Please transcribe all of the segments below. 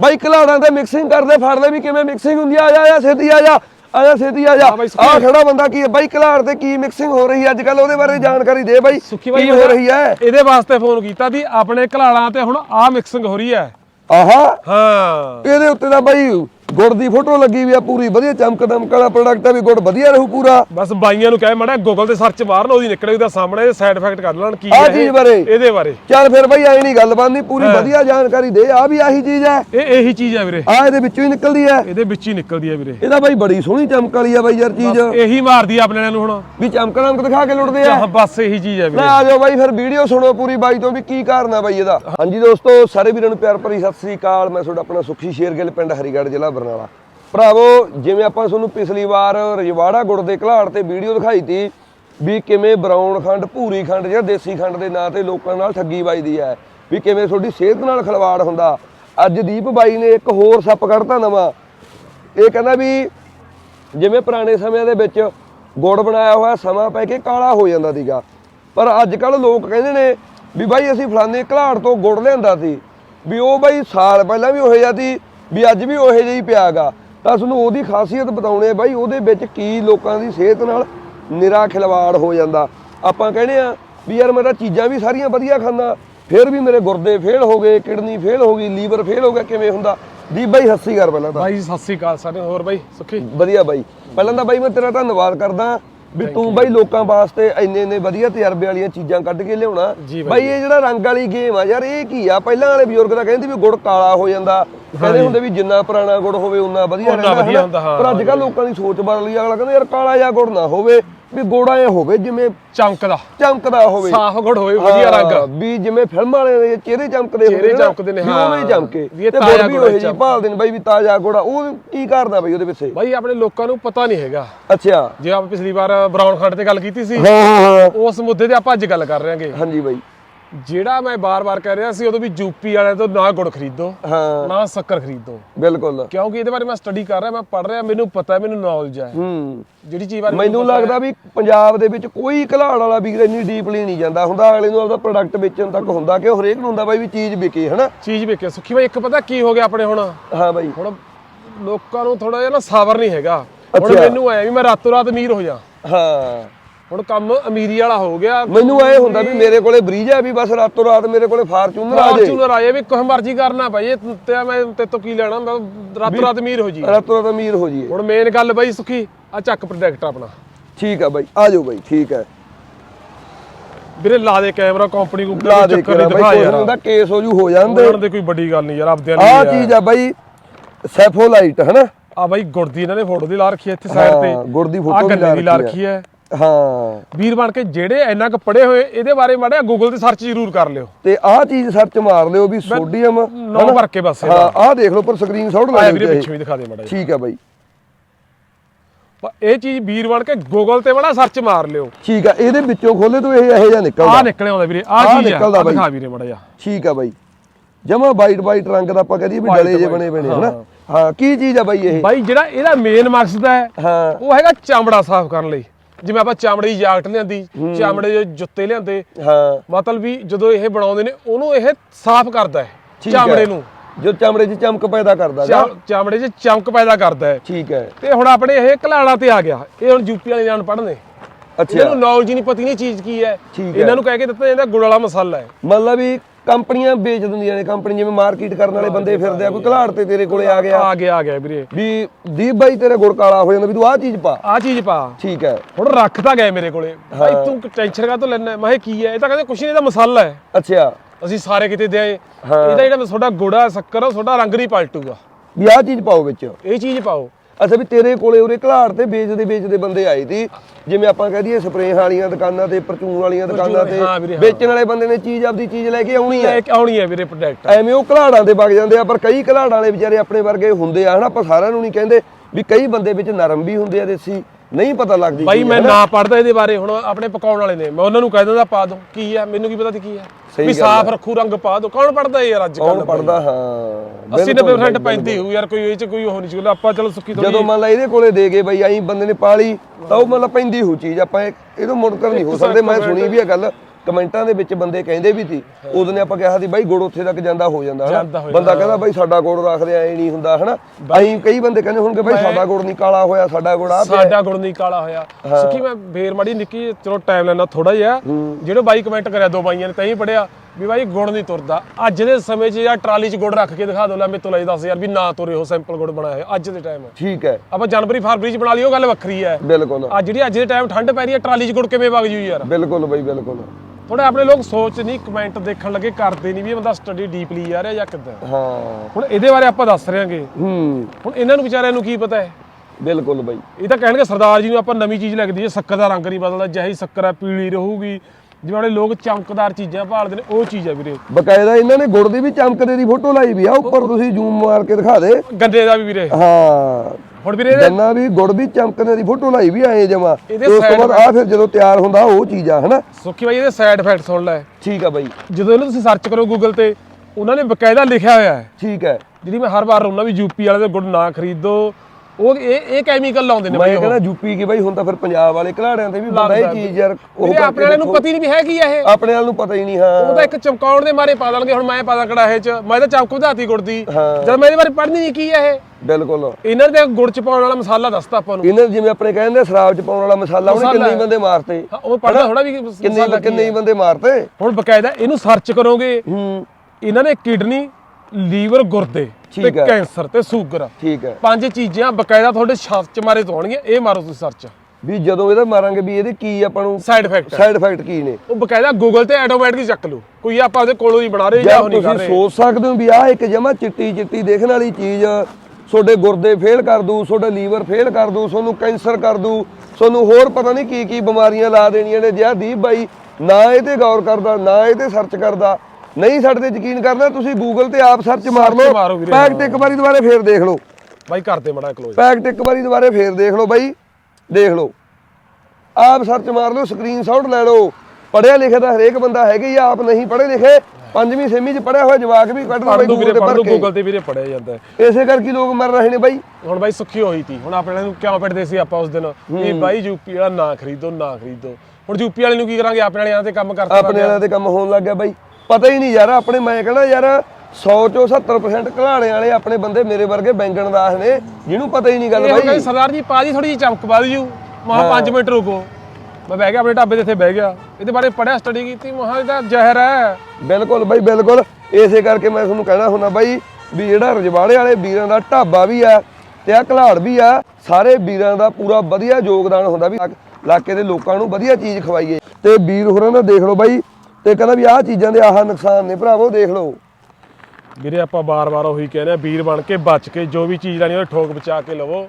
ਬਾਈ ਘਲਾੜਾਂ ਤੇ ਮਿਕਸਿੰਗ ਕਰਦੇ ਫੜ ਲੈ ਵੀ ਕਿਵੇਂ ਮਿਕਸਿੰਗ ਹੁੰਦੀ ਆ ਆ ਆ ਛੇਤੀ ਆ ਜਾ ਆ ਜਾ ਛੇਤੀ ਆ ਜਾ। ਆ ਖੜਾ ਬੰਦਾ ਕੀ ਹੈ? ਬਾਈ ਘਲਾੜ ਤੇ ਕੀ ਮਿਕਸਿੰਗ ਹੋ ਰਹੀ ਹੈ ਅੱਜ ਕੱਲ ਉਹਦੇ ਬਾਰੇ ਜਾਣਕਾਰੀ ਦੇ ਬਾਈ ਕੀ ਹੋ ਰਹੀ ਹੈ? ਇਹਦੇ ਵਾਸਤੇ ਫੋਨ ਕੀਤਾ ਸੀ ਆਪਣੇ ਘਲਾੜਾਂ ਤੇ ਹੁਣ ਆ ਮਿਕਸਿੰਗ ਹੋ ਰਹੀ ਹੈ। ਆਹਾ? ਹਾਂ। ਇਹਦੇ ਉੱਤੇ ਤਾਂ ਬਾਈ ਗੁੜ ਦੀ ਫੋਟੋ ਲੱਗੀ ਵੀ ਆ ਪੂਰੀ ਵਧੀਆ ਚਮਕ ਦਮਕ ਵਾਲਾ ਪ੍ਰੋਡਕਟ ਆ ਵੀ ਗੁੜ ਵਧੀਆ ਰਹੂ ਪੂਰਾ। ਬਸ ਬਾਈਆਂ ਨੂੰ ਕਹੇ ਮੜਾ ਗੂਗਲ ਤੇ ਸਰਚ ਮਾਰਨ ਉਹਦੀ ਨਿਕਲੇ ਉਹਦਾ ਸਾਹਮਣੇ ਸਾਈਡ ਇਫੈਕਟ ਕਰ ਲੈਣ ਕੀ ਹੈ ਚੀਜ਼ ਬਾਰੇ? ਇਹਦੇ ਬਾਰੇ। ਚੱਲ ਫਿਰ ਬਾਈ ਐ ਨਹੀਂ ਗੱਲ ਬਣਨੀ ਪੂਰੀ ਵਧੀਆ ਜਾਣਕਾਰੀ ਦੇ ਆ ਵੀ ਆਹੀ ਚੀਜ਼ ਹੈ। ਇਹ ਇਹੀ ਚੀਜ਼ ਹੈ ਵੀਰੇ। ਆ ਇਹਦੇ ਵਿੱਚੋਂ ਹੀ ਨਿਕਲਦੀ ਹੈ। ਇਹਦੇ ਵਿੱਚ ਹੀ ਨਿਕਲਦੀ ਹੈ ਵੀਰੇ। ਇਹਦਾ ਬਾਈ ਬੜੀ ਸੋਹਣੀ ਚਮਕ ਵਾਲੀ ਆ ਬਾਈ ਯਾਰ ਚੀਜ਼। ਇਹੀ ਮਾਰਦੀ ਆ ਆਪਣੇ ਨੂੰ ਹੁਣ। ਵੀ ਚਮਕ ਦਮਕ ਦਿਖਾ ਕੇ ਲੁੱਟਦੇ ਆ। ਬਸ ਇਹੀ ਚੀਜ਼ ਹੈ ਲੈ ਵੀਰੇ। ਆ ਜਾਓ ਬਾਈ ਫਿਰ ਵੀਡੀਓ ਸੁਣੋ ਪੂਰੀ ਬਾਈ ਤੋਂ ਵੀ ਕੀ ਕਾਰਨ ਆ ਬਾਈ ਇਹਦਾ। ਹਾਂਜੀ ਦੋਸਤੋ ਸਾਰੇ ਵੀਰਾਂ ਨੂੰ ਪਿਆਰ ਭਰੀ ਸਤਿ ਸ੍ਰੀ ਅਕਾਲ। ਮੈਂ ਤੁਹਾਡਾ ਆਪਣਾ ਸੁਖੀ ਸ਼ੇਰਗਿੱਲ ਪਿੰਡ ਹਰੀਗੜ੍ਹ ਜ਼ਿਲ੍ਹਾ ਬਰਨਾਲਾ ਭਰਾਵੋ, ਜਿਵੇਂ ਆਪਾਂ ਤੁਹਾਨੂੰ ਪਿਛਲੀ ਵਾਰ ਰਜਵਾੜਾ ਗੁੜ ਦੇ ਘਲਾੜ ਤੇ ਵੀਡੀਓ ਦਿਖਾਈ ਤੀ ਵੀ ਕਿਵੇਂ ਬਰਾਊਨ ਖੰਡ, ਭੂਰੀ ਖੰਡ ਜਾਂ ਦੇਸੀ ਖੰਡ ਦੇ ਨਾਂ ਤੇ ਲੋਕਾਂ ਨਾਲ ਠੱਗੀ ਵੱਜਦੀ ਹੈ, ਵੀ ਕਿਵੇਂ ਤੁਹਾਡੀ ਸਿਹਤ ਨਾਲ ਖਿਲਵਾੜ ਹੁੰਦਾ। ਅੱਜ ਦੀਪ ਬਾਈ ਨੇ ਇੱਕ ਹੋਰ ਸੱਪ ਕੱਢਤਾ ਨਵਾਂ। ਇਹ ਕਹਿੰਦਾ ਵੀ ਜਿਵੇਂ ਪੁਰਾਣੇ ਸਮਿਆਂ ਦੇ ਵਿੱਚ ਗੁੜ ਬਣਾਇਆ ਹੋਇਆ ਸਮਾਂ ਪੈ ਕੇ ਕਾਲਾ ਹੋ ਜਾਂਦਾ ਸੀਗਾ, ਪਰ ਅੱਜ ਕੱਲ ਲੋਕ ਕਹਿੰਦੇ ਨੇ ਵੀ ਬਾਈ ਅਸੀਂ ਫਲਾਣੇ ਘਲਾੜ ਤੋਂ ਗੁੜ ਲਿਆਂਦਾ ਸੀ, ਵੀ ਉਹ ਬਾਈ ਸਾਲ ਪਹਿਲਾਂ ਵੀ ਉਹੇ ਜਿਹਾ ਸੀ ਵੀ ਅੱਜ ਵੀ ਉਹੇ ਜਿਹਾ ਹੀ ਪਿਆਗਾ ਤਾਂ ਤੁਹਾਨੂੰ ਉਹਦੀ ਖਾਸੀਅਤ ਬਤਾਉਣੇ ਆ ਬਾਈ ਉਹਦੇ ਵਿੱਚ ਕੀ ਲੋਕਾਂ ਦੀ ਸਿਹਤ ਨਾਲ ਨਿਰਾ ਖਿਲਵਾੜ ਹੋ ਜਾਂਦਾ। ਆਪਾਂ ਕਹਿੰਦੇ ਆ ਵੀ ਯਾਰ ਮੈਂ ਤਾਂ ਚੀਜ਼ਾਂ ਵੀ ਸਾਰੀਆਂ ਵਧੀਆ ਖਾਂਦਾ ਫਿਰ ਵੀ ਮੇਰੇ ਗੁਰਦੇ ਫੇਲ ਹੋ ਗਏ ਕਿਡਨੀ ਫੇਲ ਹੋ ਗਈ ਲੀਵਰ ਫੇਲ ਹੋ ਗਿਆ ਕਿਵੇਂ ਹੁੰਦਾ? ਦੀਪ ਬਾਈ ਹੱਸੀ ਕਰ ਪਹਿਲਾਂ ਤਾਂ। ਬਾਈ ਸਤਿ ਸ੍ਰੀ ਅਕਾਲ ਸਾਰੇ ਹੋਰ ਬਾਈ ਸੁਖੀ? ਵਧੀਆ ਬਾਈ। ਪਹਿਲਾਂ ਤਾਂ ਬਾਈ ਮੈਂ ਤੇਰਾ ਧੰਨਵਾਦ ਕਰਦਾ। ਵੀ ਤੂੰ ਬਾਈ ਲੋਕਾਂ ਵਾਸਤੇ ਇੰਨੇ ਇੰਨੇ ਵਧੀਆ ਤਜਰਬੇ ਵਾਲੀਆਂ ਚੀਜ਼ਾਂ ਕੱਢ ਕੇ ਲਿਆਉਣਾ। ਬਾਈ। ਇਹ ਜਿਹੜਾ ਰੰਗ ਵਾਲੀ ਗੇਮ ਆ ਯਾਰ ਇਹ ਕੀ ਆ? ਪਹਿਲਾਂ ਵਾਲੇ ਬਜ਼ੁਰਗ ਤਾਂ ਕਹਿੰਦੇ ਵੀ ਗੁੜ ਕਾਲਾ ਹੋ ਜਾਂਦਾ। ਕਹਿੰਦੇ ਹੁੰਦੇ ਵੀ ਜਿੰਨਾ ਪੁਰਾਣਾ ਗੁੜ ਹੋਵੇ ਉਨਾ ਵਧੀਆ ਰਹਿੰਦਾ ਪਰ ਅੱਜ ਕੱਲ ਲੋਕਾਂ ਦੀ ਸੋਚ ਬਦਲ ਗਈ ਅਗਲਾ ਕਹਿੰਦਾ ਯਾਰ ਕਾਲਾ ਜਾਂ ਗੁੜ ਨਾ ਹੋਵੇ। ਵੀ ਗੋੜਾ ਇਹ ਹੋਵੇ ਜਿਵੇਂ ਚਮਕਦਾ। ਚਮਕਦਾ ਹੋਵੇ। ਸਾਫ਼ ਗੁੜ ਹੋਵੇ ਵਧੀਆ ਹਾਂ, ਰੰਗ। ਵੀ ਜਿਵੇਂ ਫਿਲਮਾਂ ਵਾਲੇ ਦੇ ਚਿਹਰੇ ਚਮਕਦੇ ਚਿਹਰੇ ਨਾ, ਚਮਕਦੇ ਨੇ, ਵੀ ਹਾਂ। ਉਵੇਂ ਹੀ ਚਮਕੇ। ਵੀ ਇਹ ਤੇ ਤਾਜ਼ਾ ਗੁੜ ਵੀ ਗੁੜ ਉਹੇ ਜੀ ਚਮਕ- ਭਾਲਦੇ ਨੇ ਬਾਈ ਵੀ ਤਾਜ਼ਾ ਗੁੜ ਉਹ ਕੀ ਕਰਦਾ ਬਾਈ ਉਹਦੇ ਪਿੱਛੇ? ਬਾਈ ਆਪਣੇ ਲੋਕਾਂ ਨੂੰ ਪਤਾ ਨਹੀਂ ਹੈਗਾ। ਅੱਛਾ। ਜੇ ਆਪਾਂ ਪਿਛਲੀ ਵਾਰ ਬਰਾਊਨ ਖੰਡ ਤੇ ਗੱਲ ਕੀਤੀ ਸੀ ਹਾਂ ਹਾਂ ਹਾਂ। ਉਸ ਮੁੱਦੇ ਤੇ ਆਪਾਂ ਅੱਜ ਗੱਲ ਕਰ ਰਹੇ ਹਾਂਗੇ। ਹਾਂਜੀ ਬਾਈ। ਜਿਹੜਾ ਮੈਂ ਬਾਰ-ਬਾਰ ਕਹਿ ਰਿਹਾ ਸੀ ਉਦੋਂ ਵੀ ਯੂਪੀ ਵਾਲਿਆਂ ਤੋਂ ਨਾ ਗੁੜ ਖਰੀਦੋ ਹਾਂ। ਨਾ ਸ਼ੱਕਰ ਖਰੀਦੋ। ਬਿਲਕੁਲ। ਕਿਉਂਕਿ ਇਹਦੇ ਬਾਰੇ ਮੈਂ ਸਟੱਡੀ ਕਰ ਰਿਹਾ ਮੈਂ ਪੜ ਰਿਹਾ ਮੈਨੂੰ ਪਤਾ ਮੈਨੂੰ ਨੌਲੇਜ ਹੈ। ਹੂੰ। ਜਿਹੜੀ ਚੀਜ਼ ਬਾਰੇ ਮੈਨੂੰ ਲੱਗਦਾ ਵੀ ਪੰਜਾਬ ਦੇ ਵਿੱਚ ਕੋਈ ਘਲਾੜ ਵਾਲਾ ਵੀਰ ਇੰਨੀ ਡੀਪਲੀ ਨਹੀਂ ਜਾਂਦਾ। ਹੁੰਦਾ ਅਗਲੇ ਨੂੰ ਆਪਦਾ ਪ੍ਰੋਡਕਟ ਵੇਚਣ ਤੱਕ ਹੁੰਦਾ ਕਿ ਹਰੇਕ ਨੂੰ ਹੁੰਦਾ ਬਾਈ ਵੀ ਚੀਜ਼ ਵਿਕੇ ਹਨਾ? ਚੀਜ਼ ਵੇਖੇ ਸੁਖੀ ਬਾਈ ਇੱਕ ਪਤਾ ਕੀ ਹੋ ਗਿਆ ਆਪਣੇ ਹੁਣ? ਹਾਂ ਬਾਈ। ਹੁਣ ਲੋਕਾਂ ਨੂੰ ਥੋੜਾ ਜਿਹਾ ਨਾ ਸਬਰ ਨਹੀਂ ਹੈਗਾ। ਹੁਣ। ਮੈਨੂੰ ਆਇਆ ਵੀ ਮੈਂ ਰਾਤੋਂ ਰਾਤ ਅਮੀਰ ਹੋ ਜਾ। ਹਾਂ। ਹੁਣ ਕੰਮ ਅਮੀਰੀ ਵਾਲਾ ਹੋ ਗਿਆ। ਮੈਨੂੰ ਐ ਹੁੰਦਾ ਵੀ ਮੇਰੇ ਕੋਲੇ ਬਰੀਜ ਹੈ ਵੀ ਬਸ ਰਾਤੋਂ ਰਾਤ ਮੇਰੇ ਕੋਲੇ ਫਾਰਚੂਨਰ ਆ ਜੇ। ਫਾਰਚੂਨਰ ਆਏ ਵੀ ਕੁਝ ਮਰਜ਼ੀ ਕਰਨਾ ਭਾਈ ਇਹ ਤੇ ਮੈਂ ਤੇ ਤੋਂ ਕੀ ਲੈਣਾ? ਮੈਂ ਰਾਤੋਂ ਰਾਤ ਅਮੀਰ ਹੋ ਜੀ ਰਾਤੋਂ ਰਾਤ ਅਮੀਰ ਹੋ ਜਾਈਏ। ਹੁਣ ਮੇਨ ਗੱਲ ਬਾਈ ਸੁਖੀ ਆ ਚੱਕ ਪ੍ਰੋਡਕਟ ਆਪਣਾ। ਠੀਕ ਆ ਬਾਈ ਆ ਜਾਓ ਬਾਈ ਠੀਕ ਹੈ। ਵੀਰੇ ਲਾ ਦੇ ਕੈਮਰਾ ਕੰਪਨੀ ਨੂੰ ਲਾ ਦੇ ਚੱਕਰ ਦਿਖਾ ਕੋਈ ਯਾਰ। ਹੁੰਦਾ ਕੇਸ ਹੋ ਜੂ ਹੋ ਜਾਂਦੇ। ਉਹਨਾਂ ਦੇ ਕੋਈ ਵੱਡੀ ਗੱਲ ਨਹੀਂ ਯਾਰ ਆਪਦੇ ਆਹ ਚੀਜ਼ ਆ ਬਾਈ ਸੈਫੋਲਾਈਟ ਹਨਾ? ਆ ਬਾਈ ਗੁੜ ਦੀ ਇਹਨਾਂ ਨੇ ਫੋਟੋ ਦੀ ਲਾ ਰੱਖੀ ਹੈ ਇੱਥੇ ਸਾਈਡ ਤੇ। ਹਾਂ, ਗੁੜ ਦੀ ਆਹ photo ਵੀ ਲਾ ਰੱਖੀ ਹੈ। ਹਾਂ। ਵੀਰ ਬਣ ਕੇ ਜਿਹੜੇ ਇੰਨਾ ਕੁ ਪੜੇ ਹੋਏ ਇਹਦੇ ਬਾਰੇ ਮਾੜਾ ਗੂਗਲ ਤੇ ਸਰਚ ਜ਼ਰੂਰ ਕਰ ਲਿਓ। ਤੇ ਆਹ ਚੀਜ਼ ਸਰਚ ਮਾਰ ਲਿਓ ਵੀ ਸੋਡੀਅਮ ਨੌ ਭਰ ਕੇ ਬਸ ਹਾਂ ਆਹ ਦੇਖ ਲਓ ਪਰ ਸਕਰੀਨਸ਼ਾਟ ਲੈ ਆਇਆ ਲਿਓ ਵੀਰੇ। ਪਿੱਛੇ ਵੀ ਦਿਖਾ ਦੇ ਮਾੜਾ। ਠੀਕ ਆ ਬਾਈ। ਇਹ ਚੀਜ਼ ਵੀਰ ਬਣ ਕੇ ਗੂਗਲ ਤੇ ਮਾੜਾ ਸਰਚ ਮਾਰ ਲਿਓ। ਠੀਕ ਆ ਇਹਦੇ ਵਿੱਚੋਂ ਖੋਲੇ ਤੋਂ ਇਹ ਇਹੋ ਜਿਹਾ ਆ ਨਿਕਲਦਾ ਨਿਕਲਿਆ ਆਉਂਦਾ ਵੀਰੇ ਆ ਆਹ ਚੀਜ਼ ਆ। ਨਿਕਲਦਾ ਬਾਈ। ਦਿਖਾ ਵੀਰੇ ਮਾੜਾ ਜਿਹਾ। ਠੀਕ ਆ ਬਾਈ। ਜਮਾ ਵਾਈਟ ਵਾਈਟ ਰੰਗ ਦਾ ਆਪਾਂ ਕਹਦੀਏ ਵੀ ਡਲੇ ਜੇ ਬਣੇ ਬਣੇ ਹਾਂ। ਹਨਾ? ਹਾਂ। ਕੀ ਚੀਜ਼ ਆ ਬਾਈ ਇਹ? ਬਾਈ ਜਿਹੜਾ ਇਹਦਾ ਮੇਨ ਮਕਸਦ ਹੈ ਹਾਂ। ਉਹ ਹੈਗਾ ਚਮੜਾ ਸਾਫ਼ ਕਰਨ ਲਈ। ਜਿਵੇਂ ਆਪਾਂ ਚਮੜੇ ਦੀ ਜਾਕਟ ਲਿਆਂਦੀ ਚਮੜੇ ਦੇ ਜੁੱਤੇ ਲਿਆਂਦੇ ਹਾਂ। ਮਤਲਬ ਵੀ ਜਦੋਂ ਇਹ ਬਣਾਉਂਦੇ ਨੇ ਉਹਨੂੰ ਇਹ ਸਾਫ਼ ਕਰਦਾ ਹੈ ਹੈ। ਚਮੜੇ ਨੂੰ। ਜੋ ਚਮੜੇ 'ਚ ਚਮਕ ਪੈਦਾ ਕਰਦਾ ਚਮ- ਚਮੜੇ 'ਚ ਚਮਕ ਪੈਦਾ ਕਰਦਾ ਹੈ। ਠੀਕ ਹੈ। ਤੇ ਹੁਣ ਆਪਣੇ ਇਹ ਘਲਾੜਾ ਤੇ ਆ ਗਿਆ। ਇਹ ਹੁਣ ਯੂਪੀ ਵਾਲੇ ਜਾਣ ਇਹਨਾਂ ਅੱਛਾ। ਨੂੰ ਨੌਲੇਜ ਨਹੀਂ ਪਤੀ ਨਹੀਂ ਚੀਜ਼ ਕੀ ਹੈ। ਹੈ। ਇਹਨਾਂ ਨੂੰ ਕਹਿ ਕੇ ਦਿੱਤਾ ਜਾਂਦਾ ਗੁੜ ਵਾਲਾ ਮਸਾਲਾ ਹੈ। ਮਤਲਬ ਵੀ ਕੰਪਨੀਆਂ ਵੇਚ ਦਿੰਦੀਆਂ ਨੇ ਕੰਪਨੀ ਜਿਵੇਂ ਮਾਰਕੀਟ ਕਰਨ ਵਾਲੇ ਬੰਦੇ ਫਿਰਦੇ ਆ ਕੋਈ ਘਲਾੜ ਤੇ ਤੇਰੇ ਕੋਲੇ ਆ ਗਿਆ। ਆ ਗਿਆ ਆ ਗਿਆ ਵੀਰੇ। ਵੀ ਦੀਪ ਬਾਈ ਤੇਰੇ ਗੁੜ ਕਾਲਾ ਹੋ ਜਾਂਦਾ ਵੀ ਤੂੰ ਆਹ ਚੀਜ਼ ਪਾ। ਆ ਚੀਜ਼ ਪਾ। ਠੀਕ ਹੈ। ਹੁਣ ਰੱਖ ਤਾਂ ਗਏ ਮੇਰੇ ਕੋਲੇ। ਭਾਈ ਤੂੰ ਟੈਨਸ਼ਨ ਕਾ ਤੋਂ ਲੈਣਾ ਮੈਂ ਕੀ ਹੈ? ਇਹ ਤਾਂ ਕਹਿੰਦੇ ਕੁਛ ਨਹੀਂ ਇਹਦਾ ਮਸਾਲਾ ਹੈ। ਅੱਛਾ। ਅਸੀਂ ਸਾਰੇ ਕਿਤੇ ਦੇ ਆਏ। ਇਹਦਾ ਜਿਹੜਾ ਤੁਹਾਡਾ ਗੁੜਾ ਸ਼ੱਕਰ ਉਹ ਤੁਹਾਡਾ ਰੰਗ ਨਹੀਂ ਪਲਟੂਗਾ। ਵੀ ਆਹ ਚੀਜ਼ ਪਾਓ ਵਿੱਚ। ਇਹ ਚੀਜ਼ ਪਾਓ। ਅੱਛਾ ਵੀ ਤੇਰੇ ਕੋਲੇ ਉਰੇ ਘਲਾੜ ਤੇ ਵੇਚਦੇ ਵੇਚਦੇ ਬੰਦੇ ਆਏ ਸੀ। ਜਿਵੇਂ ਆਪਾਂ ਕਹਿ ਦਈਏ ਸਪਰੇਅ ਵਾਲੀਆਂ ਦੁਕਾਨਾਂ ਤੇ ਪਰਚੂਨ ਵਾਲੀਆਂ ਦੁਕਾਨਾਂ ਤੇ ਹਾਂ ਵੀਰੇ, ਹਾਂ। ਵੇਚਣ ਵਾਲੇ ਬੰਦੇ ਨੇ ਚੀਜ਼ ਆਪਦੀ ਚੀਜ਼ ਲੈ ਕੇ ਆਉਣੀ ਹੈ ਆਉਣੀ ਹੈ ਵੀਰੇ ਪ੍ਰੋਡਕਟ ਐਵੇਂ ਉਹ ਘਲਾੜਾਂ ਦੇ ਵਗ ਜਾਂਦੇ ਆ ਪਰ ਕਈ ਘਲਾੜਾਂ ਵਾਲੇ ਵਿਚਾਰੇ ਆਪਣੇ ਵਰਗੇ ਹੁੰਦੇ ਆ ਹਨਾ ਆਪਾਂ ਸਾਰਿਆਂ ਨੂੰ ਨਹੀਂ ਕਹਿੰਦੇ ਵੀ ਕਈ ਬੰਦੇ ਵਿੱਚ ਨਰਮ ਵੀ ਹੁੰਦੇ ਆ ਦੇਸੀ। ਨਹੀਂ ਪਤਾ ਲੱਗਦੀ ਬਾਈ ਮੈਂ? ਨਾ। ਪੜਦਾ ਇਹਦੇ ਬਾਰੇ ਹੁਣ ਆਪਣੇ ਪਕਾਉਣ ਵਾਲੇ ਨੇ। ਮੈਂ ਉਹਨਾਂ ਨੂੰ ਕਹਿ ਦਿੰਦਾ ਪਾ ਦੋ। ਕੀ ਹੈ? ਮੈਨੂੰ ਕੀ ਪਤਾ ਤੇ ਕੀ ਹੈ? ਸਹੀ ਵੀ ਸਾਫ਼ ਰੱਖੂ ਰੰਗ ਪਾ ਦੋ। ਕੌਣ ਪੜਦਾ ਯਾਰ ਅੱਜ ਕੌਣ ਕੱਲ ਪੜਦਾ ਹਾਂ 80 ਬਿਲਕੁਲ 90% ਪੈਂਦੀ ਹੋਊ ਯਾਰ ਕੋਈ ਇਹ ਚ ਕੋਈ ਉਹ ਨਹੀਂ ਚਲੋ ਆਪਾਂ ਚਲੋ ਸੁੱਕੀ ਜਦੋਂ ਥੋੜੀ ਮੰਨ ਲਾ ਇਹਦੇ ਕੋਲੇ ਦੇ ਗਏ ਬਈ ਆਈ ਬੰਦੇ ਨੇ ਪਾਲੀ ਤਾਂ ਉਹ ਮਤਲਬ ਪੈਂਦੀ ਹੋ ਚੀਜ਼। ਆਪਾਂ ਇਹ- ਇਹਦੋਂ ਮੁੜ ਕਰ ਨਹੀਂ ਹੋ ਸਕਦੇ। ਮੈਂ ਸੁਣੀ ਵੀ ਆ ਗੱਲ। ਕਮੈਂਟਾਂ ਦੇ ਵਿੱਚ ਬੰਦੇ ਕਹਿੰਦੇ ਵੀ ਸੀ ਉਦੋਂ ਨੇ ਆਪਾਂ ਕਿਹਾ ਸੀ ਬਾਈ ਗੁੜ ਉੱਥੇ ਤੱਕ ਜਾਂਦਾ ਹੋ ਜਾਂਦਾ ਹਨਾ? ਹੋ ਬੰਦਾ ਕਹਿੰਦਾ ਬਾਈ ਸਾਡਾ ਗੁੜ ਰੱਖਦੇ ਐ ਨਹੀਂ ਹੁੰਦਾ ਹਨਾ? ਅਸੀਂ ਕਈ ਬੰਦੇ ਕਹਿੰਦੇ ਹੋਣਗੇ ਬਾਈ ਸਾਡਾ ਗੁੜ ਨਹੀਂ ਕਾਲਾ ਹੋਇਆ ਸਾਡਾ ਗੁੜ ਆ। ਸਾਡਾ ਗੁੜ ਨਹੀਂ ਕਾਲਾ ਹੋਇਆ। ਸੁਖੀ ਮੈਂ ਫੇਰ ਮਾੜੀ ਨਿੱਕੀ ਚਲੋ ਟਾਈਮ ਲੈਣਾ ਥੋੜਾ ਜਿਹਾ। ਜਿਹੜੇ ਬਾਈ ਕਮੈਂਟ ਕਰਿਆ ਦੋ ਬਾਈਆਂ ਨੇ ਤੈਂ ਪੜਿਆ ਵੀ ਬਾਈ ਗੁੜ ਨਹੀਂ ਤੁਰਦਾ। ਅੱਜ ਦੇ ਸਮੇਂ 'ਚ ਯਾਰ ਟਰਾਲੀ 'ਚ ਗੁੜ ਰੱਖ ਕੇ ਦਿਖਾ ਦੋ ਲੈ ਮੇਰੇ ਤੋਂ ਲਈ 10000 ਵੀ ਨਾ ਤੁਰੇ ਹੋ ਸੈਂਪਲ ਗੁੜ ਬਣਾਇਆ ਹੋਇਆ, ਅੱਜ ਦੇ ਟਾਈਮ ਠੀਕ ਹੈ। ਆਪਾਂ ਜਨਵਰੀ ਫਰਵਰੀ 'ਚ ਬਣਾ ਲਈ ਉਹ ਗੱਲ ਵੱਖਰੀ ਹੈ। ਬਿਲਕੁਲ। ਅੱਜ ਜਿਹੜੀ ਅੱਜ ਦੇ ਟਾਈਮ ਠੰਡ ਪੈ ਰਹੀ ਹੈ ਟਰਾਲੀ 'ਚ ਗੁੜ ਕਿਵੇਂ ਵਗ ਜੂ ਯਾਰ? ਬਿਲਕੁਲ ਬਾਈ ਬਿਲਕੁਲ। ਥੋੜੇ ਆਪਣੇ ਲੋਕ ਸੋਚ ਨਹੀਂ ਕਮੈਂਟ ਦੇਖਣ ਲੱਗੇ ਕਰਦੇ ਨਹੀਂ ਵੀ ਇਹ ਬੰਦਾ ਸਟੱਡੀ ਡੀਪਲੀ ਆ ਰਿਹਾ ਜਾਂ ਕਿੱਦਾਂ। ਹਾਂ। ਹੁਣ ਇਹਦੇ ਬਾਰੇ ਆਪਾਂ ਦੱਸ ਰਹੇਗੇ। ਹੂੰ। ਹੁਣ ਇਹਨਾਂ ਨੂੰ ਵਿਚਾਰਿਆਂ ਨੂੰ ਕੀ ਪਤਾ ਹੈ? ਬਿਲਕੁਲ ਬਾਈ। ਇਹ ਤਾਂ ਕਹਿਣਗੇ ਸਰਦਾਰ ਜੀ ਨੂੰ ਆਪਾਂ ਨਵੀਂ ਚੀਜ਼ ਲੈ ਕੇ ਦਈਏ ਸ਼ੱਕਰ ਦਾ ਰੰਗ ਨਹੀਂ ਬਦਲਦਾ ਜਿਹੀ ਸ਼ੱਕਰ ਹੈ ਪੀਲੀ ਰਹੂਗੀ। ਜਿਵੇਂ ਵਾਲੇ ਲੋਕ ਚਮਕਦਾਰ ਚੀਜ਼ਾਂ ਭਾਲਦੇ ਨੇ ਉਹ ਚੀਜ਼ ਹੈ ਵੀਰੇ। ਬਕਾਇਦਾ ਇਹਨਾਂ ਨੇ ਗੁੜ ਦੀ ਵੀ ਚਮਕਦੇ ਦੀ ਫੋਟੋ ਲਾਈ ਵੀ ਆ ਉੱਪਰ ਤੁਸੀਂ ਜ਼ੂਮ ਮਾਰ ਕੇ ਦਿਖਾ ਦੇ। ਗੰਦੇ ਦਾ ਵੀ ਵੀਰੇ। ਹਾਂ। ਹੁਣ ਵੀਰੇ ਗੰਨਾ ਵੀ ਗੁੜ ਵੀ ਚਮਕਦੇ ਦੀ ਫੋਟੋ ਲਾਈ ਵੀ ਆਏ ਜਮਾ। ਉਸ ਤੋਂ ਬਾਅਦ ਆ ਫਿਰ ਜਦੋਂ ਤਿਆਰ ਹੁੰਦਾ ਉਹ ਚੀਜ਼ ਆ ਹਨਾ? ਸੁੱਖੀ ਬਾਈ ਇਹਦੇ ਸਾਈਡ ਇਫੈਕਟ ਸੁਣ ਲੈ। ਠੀਕ ਆ ਬਾਈ। ਜਦੋਂ ਇਹਨੂੰ ਤੁਸੀਂ ਸਰਚ ਕਰੋ ਗੂਗਲ ਤੇ ਉਹਨਾਂ ਨੇ ਬਕਾਇਦਾ ਲਿਖਿਆ ਹੋਇਆ ਹੈ। ਠੀਕ ਹੈ। ਜਿਹੜੀ ਮੈਂ ਹਰ ਵਾਰ ਉਹਨਾਂ ਵੀ ਯੂਪੀ ਵਾਲੇ ਦੇ ਗੁੜ ਨਾ ਖਰੀਦੋ ਉਹ ਇਹ ਇਹ ਕੈਮੀਕਲ ਲਾਉਂਦੇ ਨੇ ਮੈਂ ਬਾਈ ਕਹਿੰਦਾ ਯੂਪੀ ਕੀ ਬਾਈ ਹੁਣ ਤਾਂ ਫਿਰ ਪੰਜਾਬ ਵਾਲੇ ਘਲਾੜਿਆਂ ਤੇ ਵੀ ਬੰਦਾ ਇਹ ਚੀਜ਼ ਯਾਰ ਉਹ ਆਪਣੇ ਵਾਲੇ ਨੂੰ। ਪਤਾ ਹੀ ਨਹੀਂ ਵੀ ਹੈ ਕੀ ਇਹ? ਆਪਣੇ ਵਾਲ ਨੂੰ ਪਤਾ ਹੀ ਨਹੀਂ ਹਾਂ। ਉਹ ਤਾਂ ਇੱਕ ਚਮਕਾਉਣ ਦੇ ਮਾਰੇ ਪਾ ਦੇਣਗੇ ਹੁਣ ਮੈਂ ਪਾ ਦਾਂ ਕੜਾਹੇ 'ਚ। ਮੈਂ ਤਾਂ ਚਮਕ ਵਧਾਤੀ ਗੁੜ ਦੀ ਹਾਂ। ਜਦ ਮੈਂ ਇਹਦੇ ਬਾਰੇ ਪੜ੍ਹਨੀ ਨਹੀਂ ਕੀ ਇਹ? ਬਿਲਕੁਲ। ਇਹਨਾਂ ਦੇ ਗੁੜ ਚ ਪਾਉਣ ਵਾਲਾ ਮਸਾਲਾ ਦੱਸਤਾ ਆਪਾਂ ਨੂੰ। ਇਹਨਾਂ ਜਿਵੇਂ ਆਪਣੇ ਕਹਿੰਦੇ ਸ਼ਰਾਬ ਚ ਪਾਉਣ ਵਾਲਾ ਮਸਾਲਾ ਉਹਨੇ ਕਿੰਨੇ। ਬੰਦੇ ਮਾਰਤੇ? ਉਹ ਪੜਦਾ ਥੋੜਾ ਵੀ ਕਿੰਨੇ ਕਿੰਨੇ। ਬੰਦੇ ਮਾਰਤੇ? ਹੁਣ ਬਕਾਇਦਾ ਇਹਨੂੰ ਸਰਚ ਕਰੋਗੇ। ਹੂੰ। ਇਹਨਾਂ ਨੇ ਕਿਡਨੀ ਲੀਵਰ ਗੁਰਦੇ ਤੇ ਠੀਕ ਹੈ। ਕੈਂਸਰ ਤੇ ਸ਼ੂਗਰ। ਠੀਕ ਹੈ। ਪੰਜ ਚੀਜ਼ਾਂ ਬਕਾਇਦਾ ਤੁਹਾਡੇ ਸਰਚ ਮਾਰੇ ਤੋਂ ਇਹ ਮਾਰੋ ਤੁਸੀਂ ਸਰਚ ਵੀ ਜਦੋਂ ਇਹਦਾ ਮਾਰਾਂਗੇ ਵੀ ਇਹਦੇ ਕੀ ਆਪਾਂ ਨੂੰ ਸਾਈਡ ਇਫੈਕਟ ਸਾਈਡ ਇਫੈਕਟ ਕੀ ਨੇ? ਉਹ ਬਕਾਇਦਾ ਗੂਗਲ ਤੇ ਆਟੋਮੈਟਿਕ ਚੱਕ ਲਓ। ਕੋਈ ਆਪਾਂ ਉਹਦੇ ਕੋਲੋਂ ਹੀ ਬਣਾ ਰਹੇ ਜਾਂ ਜਾਂ ਉਹ ਨਹੀਂ ਕਰ ਤੁਸੀਂ ਰਹੇ। ਸੋਚ ਸਕਦੇ ਹੋ ਵੀ ਆਹ ਇੱਕ ਜਮਾ ਚਿੱਟੀ ਚਿੱਟੀ ਦੇਖਣ ਵਾਲੀ ਚੀਜ਼ ਤੁਹਾਡੇ ਗੁਰਦੇ ਫੇਲ ਕਰ ਦੂ ਤੁਹਾਡਾ ਲੀਵਰ ਫੇਲ ਕਰ ਦੂ ਤੁਹਾਨੂੰ ਕੈਂਸਰ ਕਰ ਦੂ ਤੁਹਾਨੂੰ ਹੋਰ ਪਤਾ ਨਹੀਂ ਕੀ ਕੀ ਬਿਮਾਰੀਆਂ ਲਾ ਦੇਣੀਆਂ ਨੇ। ਜਿਆ ਦੀਪ ਬਾਈ ਨਾ ਇਹ ਤੇ ਗੌਰ ਕਰਦਾ ਨਾ ਇਹ ਤੇ ਸਰਚ ਕਰਦਾ ਨਹੀਂ ਸਾਡੇ ਤੇ ਯਕੀਨ ਕਰਦਾ ਤੁਸੀਂ ਗੂਗਲ ਤੇ ਆਪ ਸਰਚ ਮਾਰ ਲਓ। ਪੈਕਟ ਇੱਕ ਵਾਰੀ ਦੁਬਾਰੇ ਫੇਰ ਦੇਖ ਲਓ। ਬਾਈ ਕਰਦੇ ਮੜਾ ਕਲੋਜ਼ ਪੈਕਟ ਇੱਕ ਵਾਰੀ ਦੁਬਾਰੇ ਫੇਰ ਦੇਖ ਲਓ ਬਾਈ। ਦੇਖ ਲਓ। ਆਪ ਸਰਚ ਮਾਰ ਲਓ ਸਕਰੀਨਸ਼ਾਟ ਲੈ ਲਓ। ਪੜਿਆ ਲਿਖਿਆ ਤਾਂ ਹਰੇਕ ਬੰਦਾ ਹੈਗਾ ਹੀ ਆਪ ਨਹੀਂ ਪੜ੍ਹੇ ਲਿਖੇ ਪੰਜਵੀਂ ਛੇਵੀਂ ਚ ਪੜਿਆ ਹੋਇਆ ਜਵਾਕ ਵੀ ਕੱਢ ਦੂ ਵੀਰੇ ਗੂਗਲ ਤੇ ਪੜ੍ਹ ਦੂ ਗੂਗਲ ਤੇ ਵੀਰੇ ਪੜਿਆ ਜਾਂਦਾ। ਇਸੇ ਕਰਕੇ ਲੋਕ ਮਰ ਰਹੇ ਨੇ ਬਾਈ। ਹੁਣ ਬਾਈ ਸੁੱਖੀ ਹੋਈ ਤੀ। ਹੁਣ ਆਪਣੇ ਨੂੰ ਕਿਉਂ ਪਿੱਟਦੇ ਸੀ ਆਪਾਂ ਉਸ ਦਿਨ? ਵੀ ਬਾਈ ਯੂਪੀ ਵਾਲਾ ਨਾ ਖਰੀਦੋ ਨਾ ਖਰੀਦੋ। ਹੁਣ ਯੂਪੀ ਵਾਲੇ ਨੂੰ ਕੀ ਕਰਾਂਗੇ? ਆਪਣੇ ਵਾਲਿਆਂ ਤੇ ਕੰਮ ਕਰਤਾ ਆਪਣੇ ਵਾਲਿਆਂ ਤੇ ਕੰਮ ਹੋਣ ਲੱਗ ਗਿਆ ਬਾਈ। ਪਤਾ ਹੀ ਨਹੀਂ ਯਾਰ ਆਪਣੇ ਮੈਂ ਕਹਿੰਦਾ ਯਾਰ 100 ਚੋਂ 70% ਘਲਾਣੇ ਵਾਲੇ ਆਪਣੇ ਬੰਦੇ ਮੇਰੇ ਵਰਗੇ ਬੈਂਗਣ ਦਾਸ ਨੇ ਜਿਹਨੂੰ ਪਤਾ ਹੀ ਨਹੀਂ ਗੱਲ ਬਾਈ। ਕਹਿੰਦੇ ਸਰਦਾਰ ਜੀ ਪਾ ਦੀ ਥੋੜੀ ਜਿਹੀ ਚਮਕ ਪਾ ਦਿਓ। ਮਹਾ 5 ਮਿੰਟ ਰੁਕੋ। ਮੈਂ ਬਹਿ ਗਿਆ ਆਪਣੇ ਢਾਬੇ ਦੇ ਇੱਥੇ ਬਹਿ ਗਿਆ। ਇਹਦੇ ਬਾਰੇ ਪੜਿਆ ਸਟੱਡੀ ਕੀਤੀ ਮਹਾ ਇਹਦਾ ਜ਼ਹਿਰ ਹੈ। ਬਿਲਕੁਲ ਬਾਈ ਬਿਲਕੁਲ। ਇਸੇ ਕਰਕੇ ਮੈਂ ਤੁਹਾਨੂੰ ਕਹਿਣਾ ਹੁੰਦਾ ਬਾਈ ਵੀ ਜਿਹੜਾ ਰਜਵਾੜੇ ਵਾਲੇ ਵੀਰਾਂ ਦਾ ਢਾਬਾ ਵੀ ਆ ਤੇ ਆ ਘਲਾੜ ਵੀ ਆ ਸਾਰੇ ਵੀਰਾਂ ਦਾ ਪੂਰਾ ਵਧੀਆ ਯੋਗਦਾਨ ਹੁੰਦਾ ਵੀ ਇਲਾਕੇ ਦੇ ਲੋਕਾਂ ਨੂੰ ਵਧੀਆ ਚੀਜ਼ ਖਵਾਈਏ। ਤੇ ਵੀਰ ਹੋਰਾਂ ਦਾ ਦੇਖ ਲਓ ਬਾਈ ਤੇ ਕਹਿੰਦਾ ਵੀ ਆਹ ਚੀਜ਼ਾਂ ਦੇ ਆਹ ਨੁਕਸਾਨ ਨੇ ਭਰਾਵੋ ਦੇਖ ਲਓ। ਵੀਰੇ ਆਪਾਂ ਬਾਰ-ਬਾਰ ਉਹੀ ਕਹਿੰਦੇ ਆ ਵੀਰ ਬਣ ਕੇ ਬਚ ਕੇ ਜੋ ਵੀ ਚੀਜ਼ ਲੈਣੀ ਉਹ ਠੋਕ ਬਚਾ ਕੇ ਲਵੋ।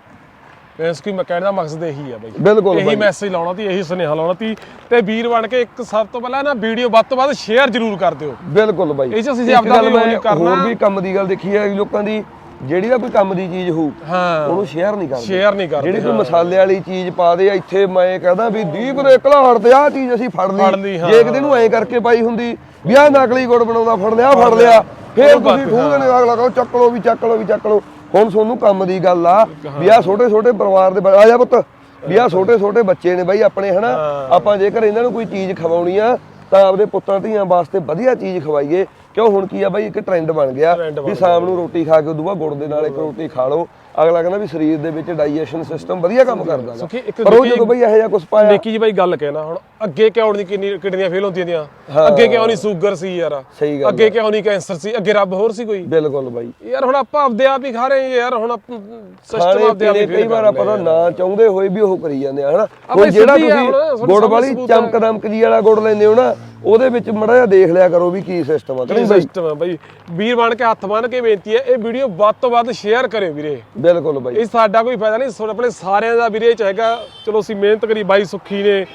ਇਸ ਕੀ ਮੈਂ ਕਹਿਣ ਦਾ ਮਕਸਦ ਇਹੀ ਹੈ ਬਾਈ। ਬਿਲਕੁਲ ਇਹੀ ਮੈਸੇਜ ਲਾਉਣਾ ਤੀ ਇਹੀ ਸੁਨੇਹਾ ਲਾਉਣਾ ਤੀ। ਤੇ ਵੀਰ ਬਣ ਕੇ ਇੱਕ ਸਭ ਤੋਂ ਪਹਿਲਾਂ ਨਾ ਵੀਡੀਓ ਵੱਧ ਤੋਂ ਵੱਧ ਸ਼ੇਅਰ ਜ਼ਰੂਰ ਕਰ ਦਿਓ। ਬਿਲਕੁਲ ਬਾਈ ਇਹ 'ਚ ਅਸੀਂ ਆਪਦਾ ਵੀ ਕਰਨਾ। ਹੋਰ ਵੀ ਕੰਮ ਦੀ ਗੱਲ ਦੇਖੀ ਹੈ ਲੋਕਾਂ ਦੀ ਜਿਹੜੀ ਦਾ ਕੋਈ ਕੰਮ ਦੀ ਚੀਜ਼ ਹੋਊ ਹਾਂ। ਉਹਨੂੰ ਸ਼ੇਅਰ ਨਹੀਂ ਕਰਦੇ। ਸ਼ੇਅਰ ਨਹੀਂ ਕਰਦੇ ਜਿਹੜੀ ਕੋਈ ਮਸਾਲੇ ਵਾਲੀ ਚੀਜ਼ ਪਾ ਦੇ ਇੱਥੇ ਮੈਂ ਕਹਦਾ ਵੀ ਦੀਪ ਦੇ ਘਲਾੜ ਤੇ ਆਹ ਚੀਜ਼ ਅਸੀਂ ਫੜ ਲਈ। ਜੇ ਕਿਤੇ ਨੂੰ ਐਂ ਕਰਕੇ ਪਾਈ ਹੁੰਦੀ ਵੀ ਆਹ ਨਕਲੀ ਗੁੜ ਬਣਾਉਂਦਾ ਫੜ ਲਿਆ ਫੜ ਲਿਆ। ਫੇਰ ਤੁਸੀਂ ਠੂਹ ਦੇਣੇ ਅਗਲਾ ਕਹੋ ਚੱਕ ਲਓ ਵੀ ਚੱਕ ਲਓ ਵੀ ਚੱਕ ਲਓ। ਹੁਣ ਤੁਹਾਨੂੰ ਕੰਮ ਦੀ ਗੱਲ ਆ ਵੀ ਆਹ ਛੋਟੇ ਛੋਟੇ ਪਰਿਵਾਰ ਦੇ ਆ ਜਾ ਪੁੱਤ। ਵੀ ਆਹ ਛੋਟੇ ਛੋਟੇ ਬੱਚੇ ਨੇ ਬਾਈ ਆਪਣੇ ਹਨਾ? ਆਪਾਂ ਜੇਕਰ ਇਹਨਾਂ ਨੂੰ ਕੋਈ ਚੀਜ਼ ਖਵਾਉਣੀ ਆ ਤਾਂ ਆਪਦੇ ਪੁੱਤਾਂ ਧੀਆਂ ਵਾਸਤੇ ਵਧੀਆ ਚੀਜ਼ ਖਵਾਈਏ। ਕਿਉਂ ਹੁਣ ਕੀ ਆ ਬਾਈ ਇੱਕ ਟ੍ਰੈਂਡ ਬਣ ਗਿਆ ਵੀ ਸ਼ਾਮ ਨੂੰ ਰੋਟੀ ਖਾ ਕੇ ਉਦੋਂ ਬਾਅਦ ਗੁੜ ਦੇ ਨਾਲ ਇੱਕ ਰੋਟੀ ਖਾ ਲਓ। ਅਗਲਾ ਕਹਿੰਦਾ ਵੀ ਸਰੀਰ ਦੇ ਵਿੱਚ ਡਾਈਜੈਸ਼ਨ ਸਿਸਟਮ ਵਧੀਆ ਕੰਮ ਕਰਦਾ ਇੱਕ ਪਰ ਉਹ ਜਦੋਂ ਬਈ ਇਹੋ ਜਿਹਾ ਕੁਝ ਪਾਇਆ ਨਿੱਕੀ ਜੀ ਬਾਈ ਗੱਲ ਕਹਿਣਾ ਹੁਣ ਅੱਗੇ ਕਿਉਂ ਨਹੀਂ ਕਿੰਨੀ ਕਿਡਨੀਆਂ ਫੇਲ ਹੁੰਦੀਆਂ ਦੀਆਂ? ਅੱਗੇ ਕਿਉਂ ਨਹੀਂ ਸ਼ੂਗਰ ਸੀ ਯਾਰ? ਸਹੀ ਗੱਲ ਅੱਗੇ ਕਿਉਂ ਨਹੀਂ ਕੈਂਸਰ ਸੀ? ਅੱਗੇ ਰੱਬ ਹੋਰ ਸੀ ਕੋਈ? ਬਿਲਕੁਲ ਬਾਈ। ਯਾਰ ਹੁਣ ਆਪਾਂ ਆਪਦੇ ਆਪ ਹੀ ਖਾ ਰਹੇ ਹਾਂ ਯਾਰ ਹੁਣ ਸਿਸਟਮ ਖਾਣੇ ਆਪਦੇ ਆਪ ਪੀਣੇ ਹੀ ਕਈ ਵਾਰ ਆਪਾਂ ਤਾਂ ਨਾ ਚਾਹੁੰਦੇ ਹੋਏ ਵੀ ਉਹ ਕਰੀ ਜਾਂਦੇ ਆ ਹਨਾ? ਹੁਣ ਬਈ ਜਿਹੜਾ ਸਿੱਧੀ ਆ ਹੁਣ, ਤੁਸੀਂ ਗੁੜ ਵਾਲੀ ਸਬੂਤ ਹੈ। ਚਮਕ ਵਾਲਾ ਗੁੜ ਲੈਂਦੇ ਹੋ ਨਾ ਉਹਦੇ ਵਿੱਚ ਮੜਾ ਜਿਹਾ ਦੇਖ ਲਿਆ ਕਰੋ ਵੀ ਕੀ ਸਿਸਟਮ ਆ ਕਿ ਨਹੀਂ ਬਾਈ? ਸਿਸਟਮ ਹੈ ਬਾਈ? ਵੀਰ ਬਣ ਕੇ ਹੱਥ ਬੰਨ ਕੇ ਬੇਨਤੀ ਹੈ ਇਹ ਵੀਡੀਓ ਵੱਧ ਤੋਂ ਵੱਧ ਸ਼ੇਅਰ ਕਰਿਓ ਵੀਰੇ। ਬਿਲਕੁਲ ਬਾਈ। ਇਹ ਸਾਡਾ ਕੋਈ ਫਾਇਦਾ ਨਹੀਂ ਸੋ ਆਪਣੇ ਸਾਰਿਆਂ ਦਾ ਵੀਰੇ ਚਾਹੇਗਾ ਚਲੋ ਅਸੀਂ ਮਿਹਨਤ ਕਰੀ ਬਾਈ ਸੁੱਖੀ ਨੇ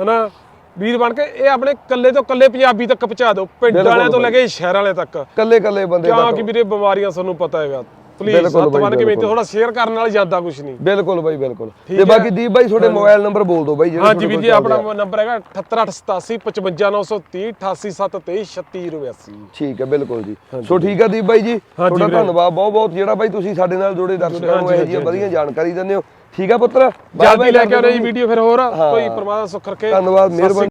ਹਨਾ? ਵੀਰ ਬਣ ਕੇ ਇਹ ਆਪਣੇ ਕੱਲੇ ਤੋਂ ਕੱਲੇ ਪੰਜਾਬੀ ਤੱਕ ਪਹੁੰਚਾ ਦਿਓ ਪਿੰਡ ਵਾਲਿਆਂ ਤੋਂ ਲੈ ਕੇ ਸ਼ਹਿਰ ਵਾਲਿਆਂ ਤੱਕ। ਕੱਲੇ ਕੱਲੇ ਬੰਦੇ ਦਾ ਕਿਉਂਕਿ ਵੀਰੇ ਬਿਮਾਰੀਆਂ ਤੁਹਾਨੂੰ ਪਤਾ ਹੈਗਾ। ਪਲੀਜ਼ ਬਿਲਕੁਲ ਬਾਈ, ਬੰਨ ਕੇ ਬੇਨਤੀ ਬਿਲਕੁਲ। ਥੋੜਾ ਸ਼ੇਅਰ ਕਰਨ ਨਾਲ ਜਾਂਦਾ ਕੁਝ ਨਹੀਂ। ਬਿਲਕੁਲ ਬਾਈ ਬਿਲਕੁਲ। ਤੇ। ਬਾਕੀ ਦੀਪ ਬਾਈ ਤੁਹਾਡੇ ਮੋਬਾਈਲ ਨੰਬਰ ਬੋਲ ਦਿਓ ਬਾਈ ਜਿਹੜੇ ਹਾਂਜੀ ਵੀਰ ਜੀ ਆਪਣਾ ਨੰਬਰ ਹੈਗਾ 788855930 887233682 ਠੀਕ ਹੈ ਬਿਲਕੁਲ ਜੀ। ਸੋ ਠੀਕ ਹੈ ਦੀਪ ਬਾਈ ਜੀ ਤੁਹਾਡਾ। ਧੰਨਵਾਦ ਬਹੁਤ ਬਹੁਤ। ਜਿਹੜਾ ਬਾਈ ਤੁਸੀਂ ਸਾਡੇ ਨਾਲ ਜੁੜੇ ਦਰਸ਼ਕਾਂ ਨੂੰ ਇਹ ਹਾਂਜੀ, ਵਧੀਆ ਜਾਣਕਾਰੀ ਦਿੰਦੇ ਹੋ। ਠੀਕ ਹੈ ਪੁੱਤਰ ਜਲਦੀ ਲੈ ਕੇ ਆਉਣਾ ਜੀ। ਵੀਡੀਓ ਫਿਰ ਹੋਰ। ਕੋਈ ਪਰਮਾਤਮਾ ਸੁੱਖ ਰੱਖੇ। ਧੰਨਵਾਦ ਸਤਿ ਮਿਹਰਬਾਨੀ।